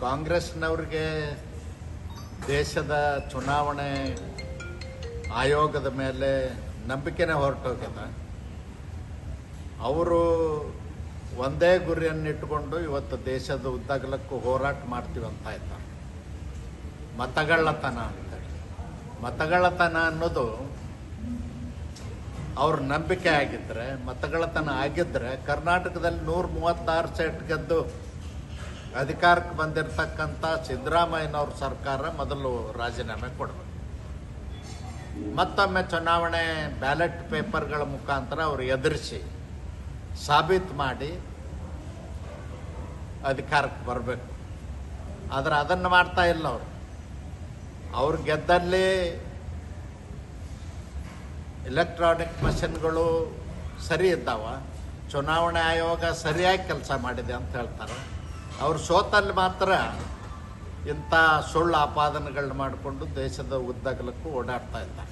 ಕಾಂಗ್ರೆಸ್ನವ್ರಿಗೆ ದೇಶದ ಚುನಾವಣೆ ಆಯೋಗದ ಮೇಲೆ ನಂಬಿಕೆನೇ ಹೊರಟೋಗ್ಯದ ಅವರು ಒಂದೇ ಗುರಿಯನ್ನಿಟ್ಟುಕೊಂಡು ಇವತ್ತು ದೇಶದ ಉದ್ದಗಲಕ್ಕೂ ಹೋರಾಟ ಮಾಡ್ತೀವಿ ಅಂತ ಇದ್ದಾರೆ. ಮತಗಳ್ಳತನ ಅಂತೇಳಿ ಮತಗಳ್ಳತನ ಅನ್ನೋದು ಅವ್ರ ನಂಬಿಕೆ ಆಗಿದ್ರೆ ಮತಗಳತನ ಆಗಿದ್ರೆ ಕರ್ನಾಟಕದಲ್ಲಿ ನೂರ ಮೂವತ್ತಾರು ಸೆಟ್ ಗೆದ್ದು ಅಧಿಕಾರಕ್ಕೆ ಬಂದಿರತಕ್ಕಂಥ ಸಿದ್ದರಾಮಯ್ಯನವ್ರ ಸರ್ಕಾರ ಮೊದಲು ರಾಜೀನಾಮೆ ಕೊಡಬೇಕು. ಮತ್ತೊಮ್ಮೆ ಚುನಾವಣೆ ಬ್ಯಾಲೆಟ್ ಪೇಪರ್ಗಳ ಮುಖಾಂತರ ಅವರು ಎದುರಿಸಿ ಸಾಬೀತು ಮಾಡಿ ಅಧಿಕಾರಕ್ಕೆ ಬರಬೇಕು. ಆದರೆ ಅದನ್ನು ಮಾಡ್ತಾ ಇಲ್ಲ ಅವರು. ಅವ್ರು ಗೆದ್ದಲ್ಲಿ ಎಲೆಕ್ಟ್ರಾನಿಕ್ ಮಷಿನ್ಗಳು ಸರಿ ಇದ್ದಾವ, ಚುನಾವಣೆ ಆಯೋಗ ಸರಿಯಾಗಿ ಕೆಲಸ ಮಾಡಿದೆ ಅಂತ ಹೇಳ್ತಾರೆ. ಅವ್ರು ಸೋತಲ್ಲಿ ಮಾತ್ರ ಇಂಥ ಸುಳ್ಳು ಆಪಾದನೆಗಳನ್ನ ಮಾಡಿಕೊಂಡು ದೇಶದ ಉದ್ದಗಲಕ್ಕೂ ಓಡಾಡ್ತಾ ಇದ್ದಾರೆ.